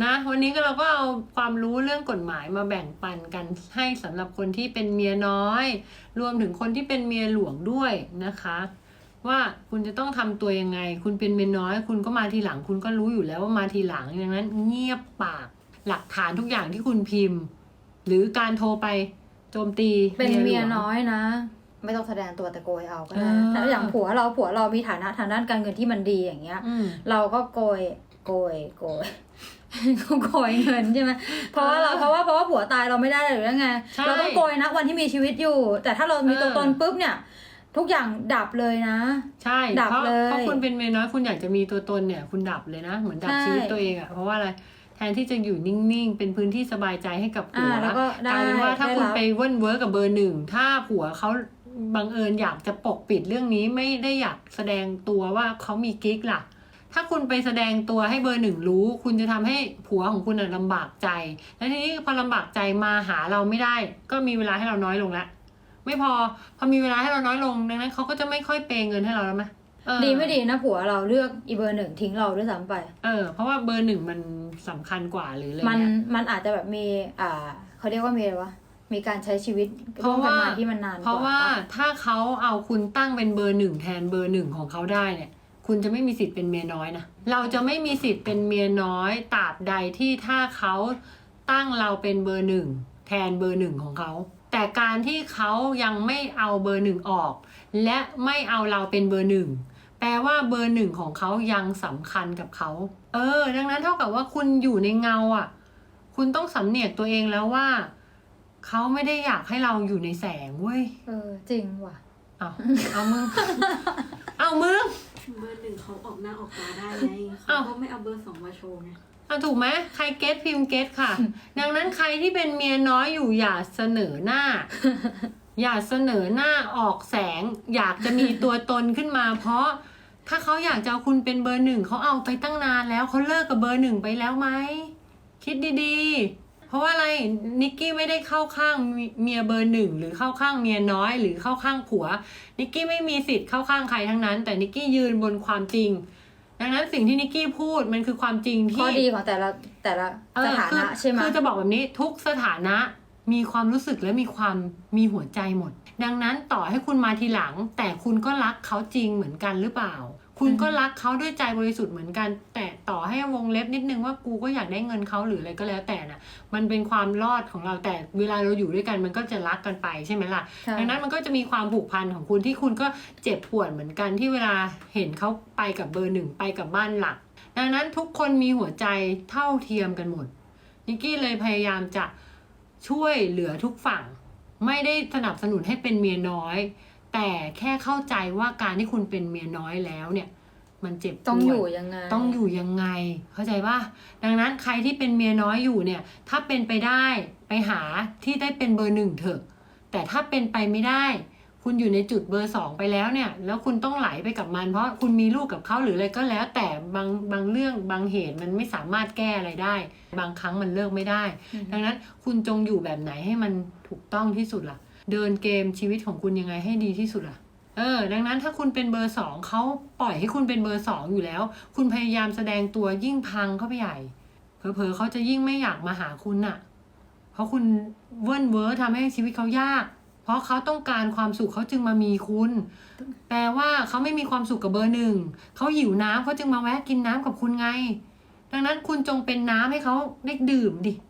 นะวันนี้ก็เราก็เอาความรู้เรื่องกฎหมายมาแบ่งปันกันให้สำหรับคนที่เป็นเมียน้อย รวมถึงคนที่เป็นเมียหลวงด้วยนะคะ ว่าคุณจะต้องทำตัวยังไง คุณเป็นเมียน้อย คุณก็มาทีหลัง คุณก็รู้อยู่แล้วว่ามาทีหลังดังนั้น เงียบปากหลักฐานทุกอย่างที่คุณพิมพ์ หรือการโทรไปโจมตีเป็นเมียหลวงน้อยนะ ไม่ต้องแสดงตัวแต่โกยเอาก็ได้เออถ้าอย่างผัวเราผัวเรามีฐานะทางด้านการเงินที่มันดีอย่างเงี้ยอืมเราก็โกย โกยโกยก็โกยเงินใช่ไหมเพราะว่าเราเพราะว่าเพราะว่าผัวตายเราไม่ได้หรือยังไง ใช่เราต้องโกยนะวันที่มีชีวิตอยู่ แต่ถ้าเรามีตัวเออ ตนปุ๊บเนี่ย ทุกอย่างดับเลยนะ ใช่ดับเพราะเลยเพราะคุณเป็นเมียน้อยคุณอยากจะมีตัวตนเนี่ย คุณดับเลยนะ เหมือนดับใช่ ชีวิตตัวเองอะเพราะว่าอะไรแทนที่จะอยู่นิ่งๆ เป็นพื้นที่สบายใจให้กับผัวอ่าแล้วก็ได้กลายเป็นว่าถ้าได้คุณรับไปเว้นเวิร์กกับเบอร์หนึ่งถ้าผัวเขาบังเอิญอยากจะปกปิดเรื่องนี้ไม่ได้อยากแสดงตัวว่าเขามีกิ๊กล่ะ ถ้าคุณไปแสดงตัวให้เบอร์หนึ่งรู้ คุณจะทำให้ผัวของคุณน่ะลำบากใจ แล้วทีนี้พอลำบากใจมาหาเราไม่ได้ ก็มีเวลาให้เราน้อยลงละไม่พอพอมีเวลาให้เราน้อยลงดังนั้นเขาก็จะไม่ค่อยเปย์เงินให้เราแล้วไหมเออดีไม่ดีนะผัวเราเลือกอีเบอร์หนึ่งทิ้งเราด้วยซ้ำไป เออ เพราะว่าเบอร์หนึ่งมันสำคัญกว่าหรืออะไรมันเงี้ยมันอาจจะแบบมี อ่าเขาเรียกว่ามีอะไรวะมีการใช้ชีวิตเพร่วราะมกันว่ามาที่มันนานกเพราะว่าปถ้าเขาเอาคุณตั้งเป็นเบอร์หนึ่งแทนเบอร์หนึ่งของเขาได้เนี่ย คุณจะไม่มีสิทธิ์เป็นเมียน้อยนะ เราจะไม่มีสิทธิ์เป็นเมียน้อยตราบใดที่ถ้าเขาตั้งเราเป็นเบอร์หนึ่งแทนเบอร์หนึ่งของเขา แต่การที่เขายังไม่เอาเบอร์หนึ่งออก และไม่เอาเราเป็นเบอร์หนึ่งแปลว่าเบอร์หนึ่งของเขายังสำคัญกับเขา เออ ดังนั้นเท่ากับว่าคุณอยู่ในเงาอะ คุณต้องสำเนียกตัวเองแล้วว่า เขาไม่ได้อยากให้เราอยู่ในแสงเว้ย เออ จริงว่ะ เอาเอามึง เอามึง เบอร์หนึ่งเขาออกหน้าออกตาได้ไงอ้าเขาวก็ไม่เอาเบอร์สองมาโชว์ไงเอาถูกไหมใครเก็ตพิมพ์เก็ตค่ะ ดังนั้นใครที่เป็นเมียน้อยอยู่อย่าเสนอหน้า อย่าเสนอหน้าออกแสง อยากจะมีตัวตนขึ้นมา เพราะถ้าเขาอยากจะเอาคุณเป็นเบอร์หนึ่งเขาเอาไปตั้งนานแล้วเขาเลิกกับเบอร์หนึ่งไปแล้วไหมคิดดีๆ เพราะว่าอะไรนิกกี้ไม่ได้เข้าข้างเมียเบอร์หนึ่งหรือเข้าข้างเมียน้อย หรือเข้าข้างผัวนิกกี้ไม่มีสิทธิ์เข้าข้างใครทั้งนั้น แต่นิกกี้ยืนบนความจริง ดังนั้นสิ่งที่นิกกี้พูดมันคือความจริงที่ข้อดีของแต่ละแต่ละเออสถาคือนะใช่ไหมคือจะบอกแบบนี้ทุกสถานะ มีความรู้สึกและมีความมีหัวใจหมด ดังนั้นต่อให้คุณมาทีหลัง แต่คุณก็รักเขาจริงเหมือนกันหรือเปล่า คุณก็รักเขาด้วยใจบริสุทธิ์เหมือนกัน แต่ต่อให้วงเล็บนิดนึงว่ากูก็อยากได้เงินเขาหรืออะไรก็แล้วแต่น่ะมันเป็นความรอดของเราแต่เวลาเราอยู่ด้วยกันมันก็จะรักกันไปใช่ไหมล่ะใช่ดังนั้นมันก็จะมีความผูกพันของคุณที่คุณก็เจ็บปวดเหมือนกันที่เวลาเห็นเขาไปกับเบอร์หนึ่งไปกับบ้านหลัก ดังนั้นทุกคนมีหัวใจเท่าเทียมกันหมดนิกกี้เลยพยายามจะ ช่วยเหลือทุกฝั่ง ไม่ได้สนับสนุนให้เป็นเมียน้อย แต่แค่เข้าใจว่าการที่คุณเป็นเมียน้อยแล้วเนี่ย มันเจ็บปวดต้องอยู่ยังไง ต้องอยู่ยังไง เข้าใจป่ะ ดังนั้นใครที่เป็นเมียน้อยอยู่เนี่ย ถ้าเป็นไปได้ไปหาที่ได้เป็นเบอร์หนึ่งเถอะ แต่ถ้าเป็นไปไม่ได้ คุณอยู่ในจุดเบอร์สองไปแล้วเนี่ย แล้วคุณต้องไหลไปกับมัน เพราะคุณมีลูกกับเขาหรืออะไรก็แล้ว แต่บางบางเรื่องบางเหตุมันไม่สามารถแก้อะไรได้ บางครั้งมันเลิกไม่ได้อืมดังนั้นคุณจงอยู่แบบไหนให้มันถูกต้องที่สุดล่ะ เดินเกมชีวิตของคุณยังไงให้ดีที่สุดล่ะ เออ ดังนั้นถ้าคุณเป็นเบอร์สองเขาปล่อยให้คุณเป็นเบอร์สองอยู่แล้ว คุณพยายามแสดงตัวยิ่งพังเข้าไปใหญ่เผลอๆเขาจะยิ่งไม่อยากมาหาคุณน่ะ เพราะคุณเวิ้นเว้อทำให้ชีวิตเขายาก เพราะเขาต้องการความสุขเขาจึงมามีคุณ แปลว่าเขาไม่มีความสุขกับเบอร์หนึ่งเขาหิวน้ำเขาจึงมาแวะกินน้ำกับคุณไง ดังนั้นคุณจงเป็นน้ำให้เขาได้ดื่มดิ